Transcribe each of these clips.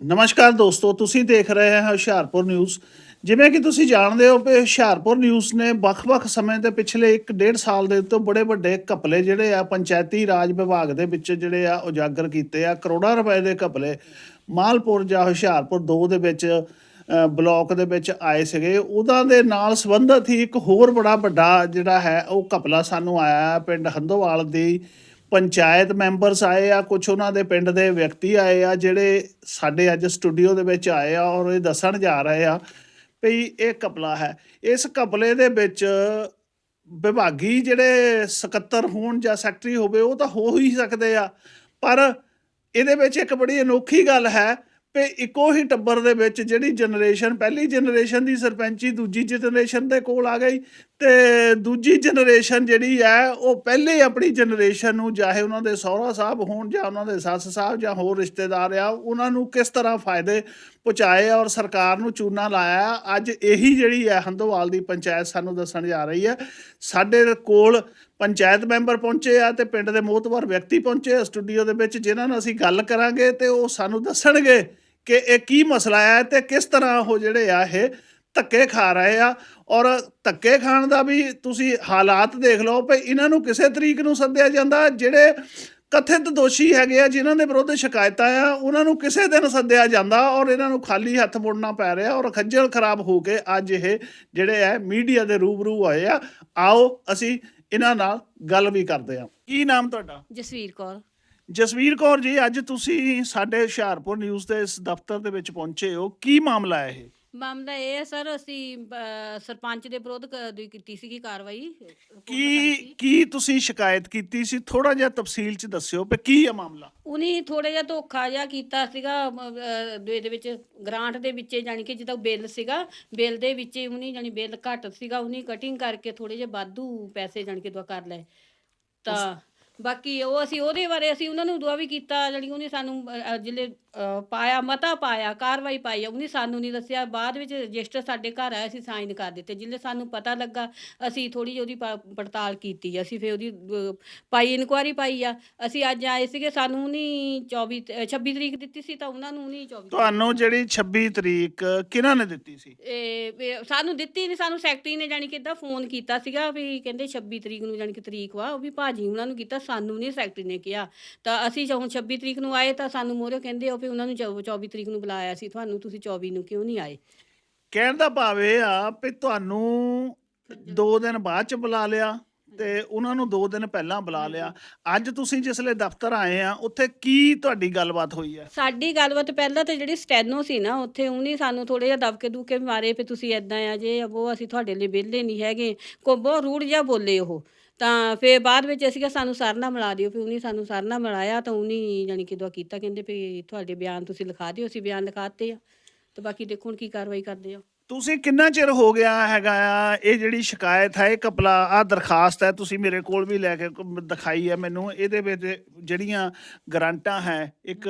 ਨਮਸਕਾਰ ਦੋਸਤੋ ਤੁਸੀਂ ਦੇਖ ਰਹੇ ਹੋ ਹੁਸ਼ਿਆਰਪੁਰ ਨਿਊਜ਼। ਜਿਵੇਂ ਕਿ ਤੁਸੀਂ ਜਾਣਦੇ ਹੋ ਕਿ ਹੁਸ਼ਿਆਰਪੁਰ ਨਿਊਜ਼ ਨੇ ਵੱਖ-ਵੱਖ ਸਮੇਂ ਦੇ ਪਿਛਲੇ 1.5 ਸਾਲ ਦੇ ਤੋਂ ਬੜੇ ਵੱਡੇ ਘਪਲੇ ਜਿਹੜੇ ਆ ਪੰਚਾਇਤੀ ਰਾਜ ਵਿਭਾਗ ਦੇ ਵਿੱਚ ਜਿਹੜੇ ਆ ਉਜਾਗਰ ਕੀਤੇ ਆ। ਕਰੋੜਾਂ ਰੁਪਏ ਦੇ ਘਪਲੇ ਮਾਲਪੁਰ ਜਾਂ ਹੁਸ਼ਿਆਰਪੁਰ 2 ਦੇ ਵਿੱਚ ਅ, ਬਲਾਕ ਦੇ ਵਿੱਚ ਆਏ ਸੀਗੇ। ਉਹਨਾਂ ਦੇ ਨਾਲ ਸੰਬੰਧਿਤ ਹੀ ਇੱਕ ਹੋਰ ਬੜਾ ਵੱਡਾ ਜਿਹੜਾ ਹੈ ਉਹ ਘਪਲਾ ਸਾਨੂੰ ਆਇਆ ਪਿੰਡ ਹੰਦੋਵਾਲ ਦੀ ਪੰਚਾਇਤ ਮੈਂਬਰਸ ਆਏ ਆ ਕੁਝ ਉਹਨਾਂ ਦੇ ਪਿੰਡ ਦੇ ਵਿਅਕਤੀ ਆਏ ਆ, ਜਿਹੜੇ ਸਾਡੇ ਅੱਜ ਸਟੂਡੀਓ ਦੇ ਵਿੱਚ ਆਏ ਆ ਔਰ ਇਹ ਦੱਸਣ ਜਾ ਰਹੇ ਆ ਵੀ ਇਹ ਘਪਲਾ ਹੈ। ਇਸ ਘਪਲੇ ਦੇ ਵਿੱਚ ਵਿਭਾਗੀ ਜਿਹੜੇ ਸਕੱਤਰ ਹੋਣ ਜਾਂ ਸੈਕਟਰੀ ਹੋਵੇ, ਉਹ ਤਾਂ ਹੋ ਹੀ ਸਕਦੇ ਆ। ਪਰ ਇਹਦੇ ਵਿੱਚ ਇੱਕ ਬੜੀ ਅਨੋਖੀ ਗੱਲ ਹੈ ਕਿ ਇੱਕੋ ਹੀ ਟੱਬਰ ਦੇ ਵਿੱਚ ਜਿਹੜੀ ਜਨਰੇਸ਼ਨ ਪਹਿਲੀ ਜਨਰੇਸ਼ਨ ਦੀ ਸਰਪੰਚੀ, ਦੂਜੀ ਜਨਰੇਸ਼ਨ ਦੇ ਕੋਲ ਆ ਗਈ ਤੇ ਦੂਜੀ ਜਨਰੇਸ਼ਨ ਜਿਹੜੀ ਹੈ, ਉਹ ਪਹਿਲੇ ਆਪਣੀ ਜਨਰੇਸ਼ਨ ਨੂੰ ਚਾਹੇ ਉਹਨਾਂ ਦੇ ਸਹੁਰਾ ਸਾਹਿਬ ਹੋਣ ਜਾਂ ਉਹਨਾਂ ਦੇ ਸੱਸ ਸਾਹਿਬ ਜਾਂ ਹੋਰ ਰਿਸ਼ਤੇਦਾਰ ਆ, ਉਹਨਾਂ ਨੂੰ ਕਿਸ ਤਰ੍ਹਾਂ ਫਾਇਦੇ ਪਹੁੰਚਾਏ ਔਰ ਸਰਕਾਰ ਨੂੰ ਚੂਨਾ ਲਾਇਆ, ਅੱਜ ਇਹੀ ਜਿਹੜੀ ਹੈ ਹੰਦੋਵਾਲ ਦੀ ਪੰਚਾਇਤ ਸਾਨੂੰ ਦੱਸਣ ਜਾ ਰਹੀ ਹੈ। ਸਾਡੇ ਕੋਲ ਪੰਚਾਇਤ ਮੈਂਬਰ ਪਹੁੰਚੇ ਆ ਤੇ ਪਿੰਡ ਦੇ ਮੋਹਤਵਰ ਵਿਅਕਤੀ ਪਹੁੰਚੇ ਆ ਸਟੂਡੀਓ ਦੇ ਵਿੱਚ, ਜਿਨ੍ਹਾਂ ਨਾਲ ਅਸੀਂ ਗੱਲ ਕਰਾਂਗੇ ਤੇ ਉਹ ਸਾਨੂੰ ਦੱਸਣਗੇ ਕਿ ਇਹ ਕੀ ਮਸਲਾ ਹੈ ਤੇ ਕਿਸ ਤਰ੍ਹਾਂ ਉਹ ਜਿਹੜੇ ਆ ਇਹ ਧੱਕੇ ਖਾ ਰਹੇ ਆ? ਔਰ ਧੱਕੇ ਖਾਣ ਦਾ ਵੀ ਤੁਸੀਂ ਹਾਲਾਤ ਦੇਖ ਲਓ ਭਈ ਇਹਨਾਂ ਨੂੰ ਕਿਸੇ ਤਰੀਕ ਨੂੰ ਸੱਦਿਆ ਜਾਂਦਾ, ਜਿਹੜੇ ਕਥਿਤ ਦੋਸ਼ੀ ਹੈਗੇ ਆ, ਜਿਨ੍ਹਾਂ ਦੇ ਵਿਰੁੱਧ ਸ਼ਿਕਾਇਤਾਂ ਆ, ਉਹਨਾਂ ਨੂੰ ਕਿਸੇ ਦਿਨ ਸੱਦਿਆ ਜਾਂਦਾ ਔਰ ਇਹਨਾਂ ਨੂੰ ਖਾਲੀ ਹੱਥ ਮੁੜਨਾ ਪੈ ਰਿਹਾ ਔਰ ਖੱਜਲ ਖਰਾਬ ਹੋ ਕੇ ਅੱਜ ਇਹ ਜਿਹੜੇ ਆ, ਮੀਡੀਆ ਦੇ ਰੂਬਰੂ ਹੋਏ ਆ। ਆਓ ਅਸੀਂ ਇਹਨਾਂ ਨਾਲ ਗੱਲ ਵੀ ਕਰਦੇ ਆ ਕੀ ਨਾਮ ਤੁਹਾਡਾ? ਜਸਵੀਰ ਕੌਰ। ਜਸਵੀਰ ਕੌਰ ਜੀ ਅੱਜ ਤੁਸੀਂ ਸਾਡੇ ਹੁਸ਼ਿਆਰਪੁਰ ਨਿਊਜ਼ ਦੇ ਇਸ ਦਫ਼ਤਰ ਦੇ ਵਿੱਚ ਪਹੁੰਚੇ ਹੋ। ਕੀ ਮਾਮਲਾ ਹੈ ਇਹ? ਮਾਮਲਾ ਇਹ ਹੈ ਸਰ ਅਸੀਂ ਅਹ, ਸਰਪੰਚ ਦੇ ਵਿਰੋਧ ਕ- ਦੀ ਕੀਤੀ ਸੀਗੀ ਕਾਰਵਾਈ। ਰਿਪੋਰਟ ਕੀ ਸੀ। ਕੀ ਤੁਸੀਂ ਸ਼ਿਕਾਇਤ ਕੀਤੀ ਸੀ? ਥੋੜਾ ਜਿਹਾ ਤਫਸੀਲ ਚ ਦੱਸਿਓ ਕਿ ਕੀ ਹੈ ਮਾਮਲਾ। ਉਹਨੇ ਥੋੜਾ ਜਿਹਾ ਧੋਖਾ ਜਿਹਾ ਕੀਤਾ ਸੀਗਾ ਅਹ, ਦੇ ਦੇ ਵਿੱਚ ਗ੍ਰਾਂਟ ਦੇ ਵਿੱਚ ਜਾਨੀ ਕਿ ਜਿੱਦਾਂ ਬਿੱਲ ਸੀਗਾ ਬਿੱਲ ਦੇ ਵਿੱਚ ਉਹਨੇ ਜਾਨੀ ਬਿੱਲ ਘੱਟ ਸੀਗਾ ਉਹਨੇ ਕਟਿੰਗ ਕਰਕੇ ਥੋੜੇ ਜਿਹੇ ਵਾਧੂ ਪੈਸੇ ਜਾਨੀ ਕਿ ਦੁਆ ਕਰ ਲਏ। ਤਾਂ ਬਾਕੀ ਉਹ ਅਸੀਂ ਉਹਦੇ ਬਾਰੇ ਅਸੀਂ ਉਹਨਾਂ ਨੂੰ ਦੁਆ ਵੀ ਕੀਤਾ ਜਿਹੜੀ ਉਹਨੇ ਸਾਨੂੰ ਜ਼ਿਲ੍ਹੇ ਅਹ, ਪਾਇਆ ਮਤਾ ਪਾਇਆ ਕਾਰਵਾਈ ਪਾਈ ਆ, ਉਹਨੇ ਸਾਨੂੰ ਨਹੀਂ ਦੱਸਿਆ। ਬਾਅਦ ਵਿੱਚ ਰਜਿਸਟਰ ਸਾਡੇ ਘਰ ਆਇਆ ਅਸੀਂ ਸਾਈਨ ਕਰ ਦਿੱਤੇ। ਜਿੱਲੇ ਸਾਨੂੰ ਪਤਾ ਲੱਗਾ ਅਸੀਂ ਥੋੜੀ ਜਿਹੀ ਉਹਦੀ ਪ- ਪੜਤਾਲ ਕੀਤੀ ਅਸੀਂ ਫਿਰ ਉਹਦੀ ਪਾਈ ਇਨਕੁਆਰੀ ਪਾਈ ਆ। ਅਸੀਂ ਅੱਜ ਆਏ ਸੀਗੇ ਸਾਨੂੰ ਨਹੀਂ 24 ਅਹ, 26 ਤਰੀਕ ਦਿੱਤੀ ਸੀ ਤਾਂ ਉਹਨਾਂ ਨੂੰ ਨਹੀਂ 24 ਤੁਹਾਨੂੰ ਜਿਹੜੀ 26 ਤਰੀਕ ਕਿਹਨਾਂ ਨੇ ਦਿੱਤੀ ਸੀ? ਇਹ ਵੀ ਸਾਨੂੰ ਦਿੱਤੀ ਨਹੀਂ ਸਾਨੂੰ ਸੈਕਟਰੀ ਨੇ ਜਾਨੀ ਕਿ ਏਦਾਂ ਫੋਨ ਕੀਤਾ ਸੀਗਾ ਵੀ ਕਹਿੰਦੇ 26 ਤਰੀਕ ਨੂੰ ਜਾਨੀ ਕਿ ਤਰੀਕ ਵਾ ਉਹ ਵੀ ਭਾਜੀ ਉਹਨਾਂ ਨੂੰ ਕੀਤਾ। ਸਾਨੂੰ ਨਹੀਂ ਸੈਕਟਰੀ ਨੇ ਕਿਹਾ। ਤਾਂ ਅਸੀਂ ਜਦੋਂ 26 ਤਰੀਕ ਨੂੰ ਆਏ ਤਾਂ ਸਾਨੂੰ ਮੋਰੇ ਕਹਿੰਦੇ ਉਹ ਵੀ ਉਹਨਾਂ ਨੂੰ 24 ਤਰੀਕ ਨੂੰ ਬੁਲਾਇਆ ਸੀ ਤੁਹਾਨੂੰ ਤੁਸੀਂ 24 ਨੂੰ ਕਿਉਂ ਨਹੀਂ ਆਏ? ਕਹਿਣ ਦਾ ਭਾਵ ਇਹ ਆ ਵੀ ਤੁਹਾਨੂੰ 2 ਦਿਨ ਬਾਅਦ ਚ ਬੁਲਾ ਲਿਆ ਤੇ ਉਹਨਾਂ ਨੂੰ 2 ਦਿਨ ਪਹਿਲਾਂ ਬੁਲਾ ਲਿਆ। ਅੱਜ ਤੁਸੀਂ ਜਿਸਲੇ ਦਫ਼ਤਰ ਆਏ ਆ ਉੱਥੇ ਕੀ ਤੁਹਾਡੀ ਗੱਲਬਾਤ ਹੋਈ ਹੈ? ਸਾਡੀ ਗੱਲਬਾਤ ਪਹਿਲਾਂ ਤੇ ਜਿਹੜੀ ਸਟੈਨੋ ਸੀ ਨਾ ਉੱਥੇ ਉਹਨੇ ਸਾਨੂੰ ਥੋੜੇ ਜਿਹਾ ਦਬਕੇ ਦੁਕੇ ਮਾਰੇ ਵੀ ਤੁਸੀਂ ਐਦਾਂ ਆ ਜੇ ਉਹ ਅਸੀਂ ਤੁਹਾਡੇ ਲਈ ਵਿਹਲੇ ਨਹੀਂ ਹੈਗੇ। ਕੋ ਬਹੁਤ ਰੂੜ ਜਿਹਾ ਬੋਲੇ ਉਹ। ਤਾਂ ਫਿਰ ਬਾਅਦ ਵਿੱਚ ਅਸੀਂ ਕਿਹਾ ਸਾਨੂੰ ਸਰਨਾ ਮਿਲਾ ਦਿਓ, ਫਿਰ ਉਹਨੇ ਸਾਨੂੰ ਸਰਨਾ ਮਿਲਾਇਆ ਤਾਂ ਉਹਨੇ ਜਾਨੀ ਕਿ ਦੁਆ ਕੀਤਾ, ਕਹਿੰਦੇ ਵੀ ਤੁਹਾਡੇ ਬਿਆਨ ਤੁਸੀਂ ਲਿਖਾ ਦਿਓ, ਅਸੀਂ ਬਿਆਨ ਲਿਖਾਤੇ ਆ। ਤੇ ਬਾਕੀ ਦੇਖੋ ਹੁਣ ਕੀ ਕਾਰਵਾਈ ਕਰਦੇ ਆ। ਤੁਸੀਂ ਕਿੰਨਾ ਚਿਰ ਹੋ ਗਿਆ ਹੈਗਾ ਆ? ਇਹ ਜਿਹੜੀ ਸ਼ਿਕਾਇਤ ਹੈ ਇਹ ਕਪਲਾ ਆ ਦਰਖਾਸਤ ਹੈ ਤੁਸੀਂ ਮੇਰੇ ਕੋਲ ਵੀ ਲੈ ਕੇ ਦਿਖਾਈ ਹੈ ਮੈਨੂੰ। ਇਹਦੇ ਵਿੱਚ ਜਿਹੜੀਆਂ ਗਰੰਟਾਂ ਹੈ ਇੱਕ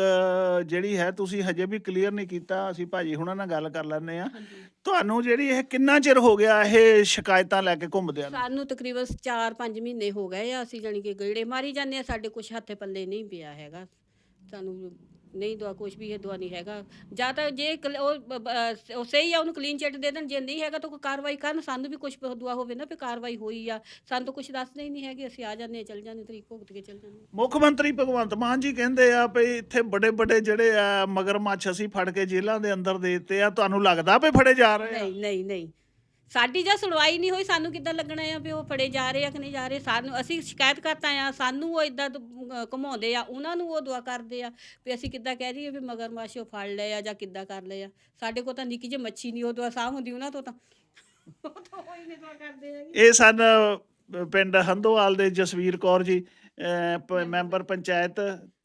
ਜਿਹੜੀ ਹੈ ਤੁਸੀਂ ਹਜੇ ਵੀ ਕਲੀਅਰ ਨਹੀਂ ਕੀਤਾ। ਅਸੀਂ ਭਾਜੀ ਹੁਣਾਂ ਨਾਲ ਗੱਲ ਕਰ ਲੈਂਦੇ ਆ ਤੁਹਾਨੂੰ ਜਿਹੜੀ ਇਹ ਕਿੰਨਾ ਚਿਰ ਹੋ ਗਿਆ ਇਹ ਸ਼ਿਕਾਇਤਾਂ ਲੈ ਕੇ ਘੁੰਮਦੇ ਆ ਸਾਨੂੰ ਤਕਰੀਬਨ 4-5 ਮਹੀਨੇ ਹੋ ਗਏ ਆ। ਅਸੀਂ ਜਾਨੀ ਕਿ ਗੇੜੇ ਮਾਰੀ ਜਾਂਦੇ ਆ। ਸਾਡੇ ਕੁਝ ਹੱਥੇ ਪੱਲੇ ਨਹੀਂ ਪਿਆ ਹੈਗਾ। ਸਾਨੂੰ ਨਹੀਂ ਦੁਆ ਕੁਝ ਵੀ ਇਹ ਦੁਆ ਨਹੀਂ ਹੈਗਾ। ਜਾਂ ਤਾਂ ਜੇ ਕਲ- ਉਹ ਬ- ਬ- ਉਹ ਸਹੀ ਆ ਉਹਨੂੰ ਕਲੀਨ ਚਿੱਟ ਦੇ ਦੇਣ ਜੇ ਨਹੀਂ ਹੈਗਾ ਤਾਂ ਕੋਈ ਕਾਰਵਾਈ ਕਰਨ। ਸਾਨੂੰ ਵੀ ਕੁਝ ਦੁਆ ਹੋਵੇ ਨਾ ਵੀ ਕਾਰਵਾਈ ਹੋਈ ਆ। ਸਾਨੂੰ ਤਾਂ ਕੁਝ ਦੱਸਦੇ ਹੀ ਨਹੀਂ ਹੈਗੇ ਅਸੀਂ ਆ ਜਾਂਦੇ ਆ ਚੱਲ ਜਾਂਦੇ ਤਰੀਕ ਭੁਗਤ ਕੇ ਚੱਲ ਜਾਂਦੇ ਮੁੱਖ ਮੰਤਰੀ ਭਗਵੰਤ ਮਾਨ ਜੀ ਕਹਿੰਦੇ ਆ ਵੀ ਇੱਥੇ ਬੜੇ ਬੜੇ ਜਿਹੜੇ ਆ ਮਗਰਮੱਛ ਅਸੀਂ ਫੜ ਕੇ ਜੇਲ੍ਹਾਂ ਦੇ ਅੰਦਰ ਦੇ ਦਿੱਤੇ ਆ। ਤੁਹਾਨੂੰ ਲੱਗਦਾ ਵੀ ਫੜੇ ਜਾ ਰਹੇ ਆ? ਨਹੀਂ ਨਹੀਂ ਨਹੀਂ। ਸਾਡੀ ਜਾਂ ਸੁਣਵਾਈ ਨਹੀਂ ਹੋਈ, ਸਾਨੂੰ ਕਿੱਦਾਂ ਲੱਗਣਾ ਆ ਵੀ ਉਹ ਫੜੇ ਜਾ ਰਹੇ ਆ ਕਿ ਨਹੀਂ ਜਾ ਰਹੇ? ਸਾਨੂੰ, ਅਸੀਂ ਸ਼ਿਕਾਇਤ ਕਰਤਾ ਆ, ਸਾਨੂੰ ਉਹ ਇਦਾਂ ਘੁਮਾਉਂਦੇ ਆ, ਉਹਨਾਂ ਨੂੰ ਉਹ ਦੁਆ ਕਰਦੇ ਆ ਵੀ ਅਸੀਂ ਕਿੱਦਾਂ ਕਹਿ ਰਹੀਏ ਵੀ ਮਗਰਮੱਛ ਉਹ ਫੜ ਲਏ ਆ ਜਾਂ ਕਿੱਦਾਂ ਕਰ ਲਏ ਆ। ਸਾਡੇ ਕੋਲ ਤਾਂ ਨਿੱਕੀ ਜਿਹੀ ਮੱਛੀ ਨਹੀਂ, ਉਹ ਦੁਆ ਸਾਹ ਹੁੰਦੀ ਉਹਨਾਂ ਤੋਂ ਤਾਂ। ਉਹ ਤਾਂ ਉਹ ਹੀ ਨਹੀਂ ਦੁਆ ਕਰਦੇ ਹੈਗੇ ਇਹ ਸਨ ਪਿੰਡ ਹੰਦੋਵਾਲ ਦੇ ਜਸਵੀਰ ਕੌਰ ਜੀ। ਮੈਂਬਰ ਪੰਚਾਇਤ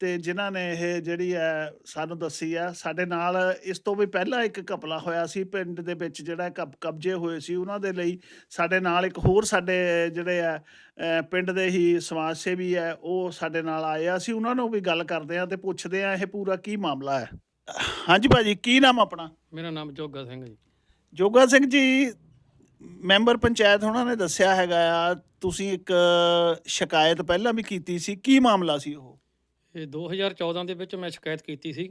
ਤੇ ਜਿਨ੍ਹਾਂ ਨੇ ਇਹ ਜਿਹੜੀ ਹੈ ਸਾਨੂੰ ਦੱਸੀ ਆ ਸਾਡੇ ਨਾਲ ਇਸ ਤੋਂ ਵੀ ਪਹਿਲਾਂ ਇੱਕ ਘਪਲਾ ਹੋਇਆ ਸੀ ਪਿੰਡ ਦੇ ਵਿੱਚ ਜਿਹੜਾ ਕਬ ਕਬਜ਼ੇ ਹੋਏ ਸੀ ਉਹਨਾਂ ਦੇ ਲਈ ਸਾਡੇ ਨਾਲ ਇੱਕ ਹੋਰ ਸਾਡੇ ਜਿਹੜੇ ਆ ਪਿੰਡ ਦੇ ਹੀ ਸਮਾਜ ਸੇਵੀ ਹੈ ਉਹ ਸਾਡੇ ਨਾਲ ਆਏ ਆ। ਅਸੀਂ ਉਹਨਾਂ ਨੂੰ ਵੀ ਗੱਲ ਕਰਦੇ ਆ ਤੇ ਪੁੱਛਦੇ ਆ ਇਹ ਪੂਰਾ ਕੀ ਮਾਮਲਾ ਹੈ? ਹਾਂਜੀ ਭਾਜੀ ਕੀ ਨਾਮ ਆਪਣਾ? ਮੇਰਾ ਨਾਮ ਜੋਗਾ ਸਿੰਘ ਜੀ। ਜੋਗਾ ਸਿੰਘ ਜੀ ਮੈਂਬਰ ਪੰਚਾਇਤ ਉਹਨਾਂ ਨੇ ਦੱਸਿਆ ਹੈਗਾ ਆ, ਤੁਸੀਂ ਇੱਕ ਸ਼ਿਕਾਇਤ ਪਹਿਲਾਂ ਵੀ ਕੀਤੀ ਸੀ, ਕੀ ਮਾਮਲਾ ਸੀ ਉਹ? ਇਹ 2014 ਦੇ ਵਿੱਚ ਮੈਂ ਸ਼ਿਕਾਇਤ ਕੀਤੀ ਸੀ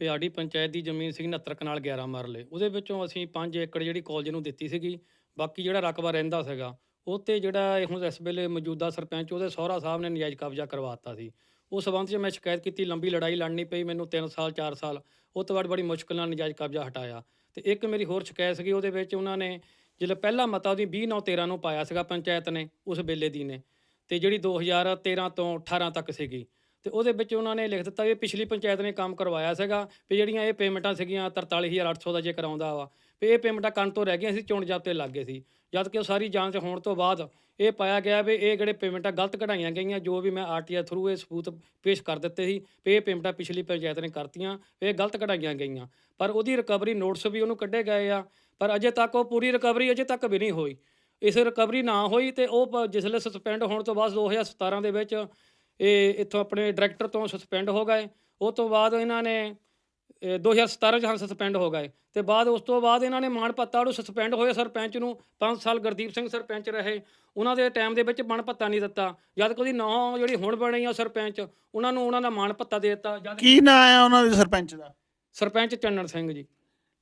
ਪਿਆੜੀ ਪੰਚਾਇਤ ਦੀ ਜ਼ਮੀਨ ਸੀ 69 ਕਨਾਲ 11 ਮਰਲੇ। ਉਹਦੇ ਵਿੱਚੋਂ ਅਸੀਂ 5 ਏਕੜ ਜਿਹੜੀ ਕਾਲਜ ਨੂੰ ਦਿੱਤੀ ਸੀਗੀ, ਬਾਕੀ ਜਿਹੜਾ ਰਕਬਾ ਰਹਿੰਦਾ ਸੀਗਾ, ਉਹ 'ਤੇ ਜਿਹੜਾ ਇਹ ਹੁਣ ਇਸ ਵੇਲੇ ਮੌਜੂਦਾ ਸਰਪੰਚ, ਉਹਦੇ ਸਹੁਰਾ ਸਾਹਿਬ ਨੇ ਨਜਾਇਜ਼ ਕਬਜ਼ਾ ਕਰਵਾਤਾ ਸੀ। ਉਸ ਸਬੰਧ 'ਚ ਮੈਂ ਸ਼ਿਕਾਇਤ ਕੀਤੀ, ਲੰਬੀ ਲੜਾਈ ਲੜਨੀ ਪਈ ਮੈਨੂੰ 3 ਸਾਲ 4 ਸਾਲ, ਉਹ ਤੋਂ ਬਾਅਦ ਬੜੀ ਮੁਸ਼ਕਲ ਨਾਲ ਨਜਾਇਜ਼ ਕਬਜ਼ਾ ਹਟਾਇਆ। ਤੇ ਇੱਕ ਮੇਰੀ ਹੋਰ ਸ਼ਿਕਾਇਤ ਸੀਗੀ, ਉਹਦੇ ਵਿੱਚ ਉਹਨਾਂ ਨੇ ਜਿਹੜਾ ਪਹਿਲਾ ਮਤਾ ਉਹਦੀ 20 9 13 ਨੂੰ ਪਾਇਆ ਸੀਗਾ ਪੰਚਾਇਤ ਨੇ, ਉਸ ਵੇਲੇ ਦੀ ਨੇ। ਤੇ ਜਿਹੜੀ 2013 ਤੋਂ 18 ਤੱਕ ਸੀਗੀ। ਤੇ ਉਹਦੇ ਵਿੱਚ ਉਹਨਾਂ ਨੇ ਲਿਖ ਦਿੱਤਾ ਵੀ ਪਿਛਲੀ ਪੰਚਾਇਤ ਨੇ ਕੰਮ ਕਰਵਾਇਆ ਸੀਗਾ ਵੀ ਜਿਹੜੀਆਂ ਇਹ ਪੇਮੈਂਟਾਂ ਸੀਗੀਆਂ 43800 ਦਾ ਜੇ ਕਰਾਉਂਦਾ ਵਾ, ਵੀ ਇਹ ਪੇਮੈਂਟਾਂ ਕਰਨ ਤੋਂ ਰਹਿ ਗਈਆਂ ਸੀ, ਚੋਣ ਜਾਬਤੇ ਲੱਗ ਗਏ ਸੀ। ਜਦ ਕਿ ਉਹ ਸਾਰੀ ਜਾਂਚ ਹੋਣ ਤੋਂ ਬਾਅਦ ਇਹ ਪਾਇਆ ਗਿਆ ਵੀ ਇਹ ਜਿਹੜੇ ਪੇਮੈਂਟਾਂ ਗਲਤ ਕਢਾਈਆਂ ਗਈਆਂ, ਜੋ ਵੀ ਮੈਂ ਆਰਟੀਆਈ ਥਰੂ ਇਹ ਸਬੂਤ ਪੇਸ਼ ਕਰ ਦਿੱਤੇ ਸੀ, ਵੀ ਇਹ ਪੇਮੈਂਟਾਂ ਪਿਛਲੀ ਪੰਚਾਇਤ ਨੇ ਕਰਤੀਆਂ, ਵੀ ਇਹ ਗਲਤ ਕਢਾਈਆਂ ਗਈਆਂ। ਪਰ ਉਹਦੀ ਰਿਕਵਰੀ ਨੋਟਸ ਵੀ ਉਹਨੂੰ ਕੱਢੇ ਗਏ ਆ। ਪਰ ਅਜੇ ਤੱਕ ਉਹ ਪੂਰੀ ਰਿਕਵਰੀ ਅਜੇ ਤੱਕ ਵੀ ਨਹੀਂ ਹੋਈ। ਇਸ ਰਿਕਵਰੀ ਨਾ ਹੋਈ ਤੇ ਉਹ ਜਿਸਲੇ ਸਸਪੈਂਡ ਹੋਣ ਤੋਂ ਬਾਅਦ 2017 ਦੇ ਵਿੱਚ ਇਹ ਇੱਥੋਂ ਆਪਣੇ ਡਾਇਰੈਕਟਰ ਤੋਂ ਸਸਪੈਂਡ ਹੋ ਗਏ। ਉਹ ਤੋਂ ਬਾਅਦ ਇਹਨਾਂ ਨੇ ਇਹ 2017 ਚ ਹਾਂ ਸਸਪੈਂਡ ਹੋ ਗਏ। ਤੇ ਬਾਅਦ ਉਸ ਤੋਂ ਬਾਅਦ ਇਹਨਾਂ ਨੇ ਮਾਣ ਭੱਤਾ ਨੂੰ ਸਸਪੈਂਡ ਹੋਏ ਸਰਪੰਚ ਨੂੰ। 5 ਸਾਲ ਗੁਰਦੀਪ ਸਿੰਘ ਸਰਪੰਚ ਰਹੇ। ਉਹਨਾਂ ਦੇ ਟਾਈਮ ਦੇ ਵਿੱਚ ਮਾਣ ਭੱਤਾ ਨਹੀਂ ਦਿੱਤਾ। ਜਦ ਕਿ ਉਹਦੀ ਨੌ ਜਿਹੜੀ ਹੁਣ ਬਣੀ ਆ ਸਰਪੰਚ ਉਹਨਾਂ ਨੂੰ ਉਹਨਾਂ ਦਾ ਮਾਣ ਭੱਤਾ ਦੇ ਦਿੱਤਾ। ਕੀ ਨਾਂ ਆ ਉਹਨਾਂ ਦੇ ਸਰਪੰਚ ਦਾ? ਸਰਪੰਚ ਚੰਨਣ ਸਿੰਘ ਜੀ।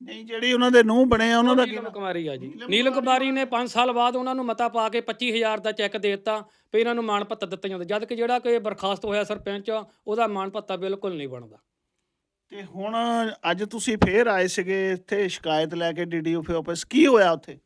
ਨਹੀਂ ਜਿਹੜੀ ਉਹਨਾਂ ਦੇ ਨੂੰਹ ਬਣੇ ਆ ਉਹਨਾਂ ਦਾ ਕੀ ਨੀਲਮ? ਕੁਮਾਰੀ ਆ ਜੀ। ਨੀਲਮ ਕੁਮਾਰੀ ਨੇ 5 ਸਾਲ ਬਾਅਦ ਉਹਨਾਂ ਨੂੰ ਮਤਾ ਪਾ ਕੇ 25000 ਦਾ ਚੈੱਕ ਦੇ ਦਿੱਤਾ ਵੀ ਇਹਨਾਂ ਨੂੰ ਮਾਣ ਭੱਤਾ ਦਿੱਤਾ ਜਾਂਦਾ ਜਦ ਕਿ ਜਿਹੜਾ ਕਿ ਬਰਖਾਸਤ ਹੋਇਆ ਸਰਪੰਚ ਉਹਦਾ ਮਾਣ ਭੱਤਾ ਬਿਲਕੁਲ ਨਹੀਂ ਬਣਦਾ। ਤੇ ਹੁਣ ਅੱਜ ਤੁਸੀਂ ਫੇਰ ਆਏ ਸੀਗੇ ਇੱਥੇ ਸ਼ਿਕਾਇਤ ਲੈ ਕੇ ਡੀਡੀਓ ਆਫਿਸ ਕੀ ਹੋਇਆ ਉੱਥੇ?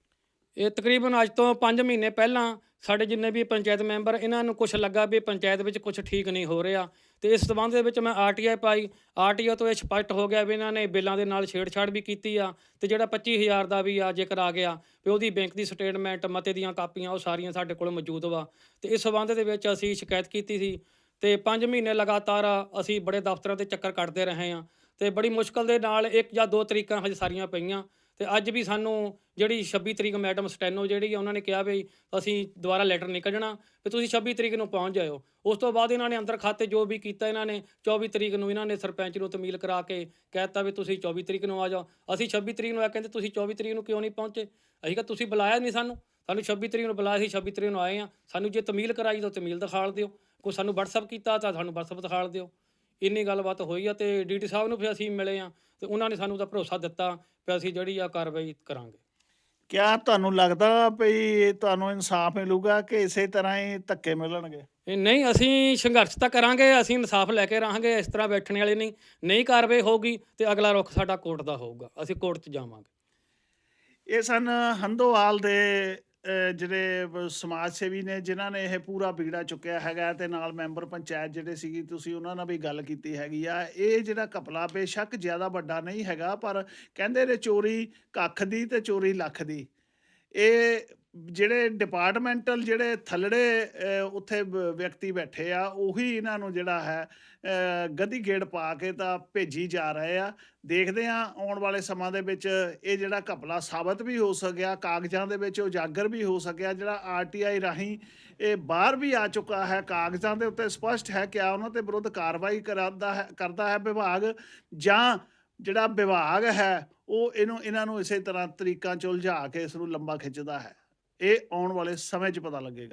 ਇਹ ਤਕਰੀਬਨ ਅੱਜ ਤੋਂ 5 ਮਹੀਨੇ ਪਹਿਲਾਂ ਸਾਡੇ ਜਿੰਨੇ ਵੀ ਪੰਚਾਇਤ ਮੈਂਬਰ ਇਹਨਾਂ ਨੂੰ ਕੁਝ ਲੱਗਾ ਵੀ ਪੰਚਾਇਤ ਵਿੱਚ ਕੁਝ ਠੀਕ ਨਹੀਂ ਹੋ ਰਿਹਾ। ਤੇ ਇਸ ਸਬੰਧ ਦੇ ਵਿੱਚ ਮੈਂ ਆਰਟੀਆਈ ਪਾਈ। ਆਰਟੀਓ ਤੋਂ ਇਹ ਸਪਸ਼ਟ ਹੋ ਗਿਆ ਵੀ ਇਹਨਾਂ ਨੇ ਬਿੱਲਾਂ ਦੇ ਨਾਲ ਛੇੜਛਾੜ ਵੀ ਕੀਤੀ ਆ ਤੇ ਜਿਹੜਾ 25000 ਦਾ ਵੀ ਆ ਜ਼ਿਕਰ ਆ ਗਿਆ ਵੀ ਉਹਦੀ ਬੈਂਕ ਦੀ ਸਟੇਟਮੈਂਟ, ਮਤੇ ਦੀਆਂ ਕਾਪੀਆਂ ਉਹ ਸਾਰੀਆਂ ਸਾਡੇ ਕੋਲ ਮੌਜੂਦ ਵਾ। ਤੇ ਇਸ ਸਬੰਧ ਦੇ ਵਿੱਚ ਅਸੀਂ ਸ਼ਿਕਾਇਤ ਕੀਤੀ ਸੀ ਤੇ 5 ਮਹੀਨੇ ਲਗਾਤਾਰ ਅਸੀਂ ਬੜੇ ਦਫ਼ਤਰਾਂ ਤੇ ਚੱਕਰ ਕੱਟਦੇ ਰਹੇ ਹਾਂ ਤੇ ਬੜੀ ਮੁਸ਼ਕਲ ਦੇ ਨਾਲ ਇੱਕ ਜਾਂ ਦੋ ਤਰੀਕਾਂ ਹਜੇ ਸਾਰੀਆਂ ਪਈਆਂ। ਤੇ ਅੱਜ ਵੀ ਸਾਨੂੰ ਜਿਹੜੀ 26 ਤਰੀਕ ਮੈਡਮ ਸਟੈਨੋ ਜਿਹੜੀ ਆ, ਉਹਨਾਂ ਨੇ ਕਿਹਾ ਵੀ ਅਸੀਂ ਦੁਬਾਰਾ ਲੈਟਰ ਨਹੀਂ ਕੱਢਣਾ ਵੀ ਤੁਸੀਂ 26 ਤਰੀਕ ਨੂੰ ਪਹੁੰਚ ਜਾਇਓ। ਉਸ ਤੋਂ ਬਾਅਦ ਇਹਨਾਂ ਨੇ ਅੰਦਰ ਖਾਤੇ ਜੋ ਵੀ ਕੀਤਾ ਇਹਨਾਂ ਨੇ 24 ਤਰੀਕ ਨੂੰ ਇਹਨਾਂ ਨੇ ਸਰਪੰਚ ਨੂੰ ਤਮੀਲ ਕਰਾ ਕੇ ਕਹਿਤਾ ਵੀ ਤੁਸੀਂ 24 ਤਰੀਕ ਨੂੰ ਆ ਜਾਓ। ਅਸੀਂ 26 ਤਰੀਕ ਨੂੰ ਆ ਕਹਿੰਦੇ, ਤੁਸੀਂ 24 ਤਰੀਕ ਨੂੰ ਕਿਉਂ ਨਹੀਂ ਪਹੁੰਚੇ? ਅਸੀਂ ਕਿਹਾ, ਤੁਸੀਂ ਬੁਲਾਇਆ ਨਹੀਂ ਸਾਨੂੰ। ਸਾਨੂੰ 26 ਤਰੀਕ ਨੂੰ ਬੁਲਾਇਆ ਸੀ 26 ਤਰੀਕ ਨੂੰ ਆਏ ਆ ਸਾਨੂੰ ਜੇ ਤਮੀਲ ਕਰਾਈ ਤਾਂ ਤਮੀਲ ਦਿਖਾਲ ਦਿਓ। ਕੋਈ ਸਾਨੂੰ WhatsApp ਕੀਤਾ ਤਾਂ ਸਾਨੂੰ WhatsApp ਦਿਖਾਲ ਦਿਓ। ਇੰਨੀ ਗੱਲਬਾਤ ਹੋਈ ਆ ਤੇ ਡੀਟੀ ਸਾਹਿਬ ਨੂੰ ਫਿਰ ਅਸੀਂ ਮਿਲੇ ਆ ਤੇ ਉਹਨਾਂ ਨੇ ਸਾਨੂੰ ਤਾਂ ਭਰੋਸਾ ਦਿੱਤਾ ਵੀ ਅਸੀਂ ਜਿਹੜੀ ਆ ਕਾਰਵਾਈ ਕਰਾਂਗੇ। ਕਿਆ ਤੁਹਾਨੂੰ ਲੱਗਦਾ ਵੀ ਤੁਹਾਨੂੰ ਇਨਸਾਫ ਮਿਲੂਗਾ ਕਿ ਇਸੇ ਤਰ੍ਹਾਂ ਹੀ ਧੱਕੇ ਮਿਲਣਗੇ? ਇਹ ਨਹੀਂ ਅਸੀਂ ਸੰਘਰਸ਼ ਤਾਂ ਕਰਾਂਗੇ ਅਸੀਂ ਇਨਸਾਫ ਲੈ ਕੇ ਰਹਾਂਗੇ ਇਸ ਤਰ੍ਹਾਂ ਬੈਠਣ ਵਾਲੇ ਨਹੀਂ। ਨਹੀਂ ਕਾਰਵਾਈ ਹੋਊਗੀ ਤੇ ਅਗਲਾ ਰੁਖ ਸਾਡਾ ਕੋਰਟ ਦਾ ਹੋਊਗਾ ਅਸੀਂ ਕੋਰਟ 'ਚ ਜਾਵਾਂਗੇ। ਇਹ ਸਨ ਹੰਦੋਵਾਲ ਦੇ ਜਿਹੜੇ ਸਮਾਜ ਸੇਵੀ ਨੇ, ਜਿਨ੍ਹਾਂ ਨੇ ਇਹ ਪੂਰਾ ਬਿਗੜਾ ਚੁੱਕਿਆ ਹੈਗਾ ਤੇ ਨਾਲ ਮੈਂਬਰ ਪੰਚਾਇਤ ਜਿਹੜੇ ਸੀਗੀ, ਤੁਸੀਂ ਉਹਨਾਂ ਨਾਲ ਵੀ ਗੱਲ ਕੀਤੀ ਹੈਗੀ ਆ। ਇਹ ਜਿਹੜਾ ਕਪਲਾ ਬੇਸ਼ੱਕ ਜ਼ਿਆਦਾ ਵੱਡਾ ਨਹੀਂ ਹੈਗਾ, ਪਰ ਕਹਿੰਦੇ ਨੇ ਚੋਰੀ ਕੱਖ ਦੀ ਤੇ ਚੋਰੀ ਲੱਖ ਦੀ। ਇਹ ਜਿਹੜੇ ਡਿਪਾਰਟਮੈਂਟਲ ਜਿਹੜੇ ਥੱਲੜੇ ਉੱਥੇ ਵਿਅਕਤੀ ਬੈਠੇ ਆ ਉਹੀ ਇਹਨਾਂ ਨੂੰ ਜਿਹੜਾ ਹੈ ਅਹ, ਗੇੜ ਪਾ ਕੇ ਤਾਂ ਭੇਜੀ ਜਾ ਰਹੇ ਆ। ਦੇਖਦੇ ਆ ਆਉਣ ਵਾਲੇ ਸਮਾਂ ਦੇ ਵਿੱਚ ਇਹ ਜਿਹੜਾ ਘਪਲਾ ਸਾਬਤ ਵੀ ਹੋ ਸਕਿਆ ਕਾਗਜ਼ਾਂ ਦੇ ਵਿੱਚ ਉਜਾਗਰ ਵੀ ਹੋ ਸਕਿਆ ਜਿਹੜਾ ਆਰਟੀਆਈ ਰਾਹੀਂ ਇਹ ਬਾਹਰ ਵੀ ਆ ਚੁੱਕਾ ਹੈ। ਕਾਗਜ਼ਾਂ ਦੇ ਉੱਤੇ ਸਪਸ਼ਟ ਹੈ ਕਿ ਆ ਉਹਨਾਂ ਤੇ ਵਿਰੁੱਧ ਕਾਰਵਾਈ ਕਰਾਦਾ ਹੈ ਕਰਦਾ ਹੈ ਵਿਭਾਗ ਜਾਂ ਜਿਹੜਾ ਵਿਭਾਗ ਹੈ ਉਹ ਇਹਨੂੰ ਇਹਨਾਂ ਨੂੰ ਇਸੇ ਤਰ੍ਹਾਂ ਤਰੀਕਾਂ ਚ ਉਲਝਾ ਕੇ ਇਸ ਨੂੰ ਲੰਬਾ ਖਿੱਚਦਾ ਹੈ। ਇਹ ਆਉਣ ਵਾਲੇ ਸਮੇਂ 'ਚ ਪਤਾ ਲੱਗੇਗਾ।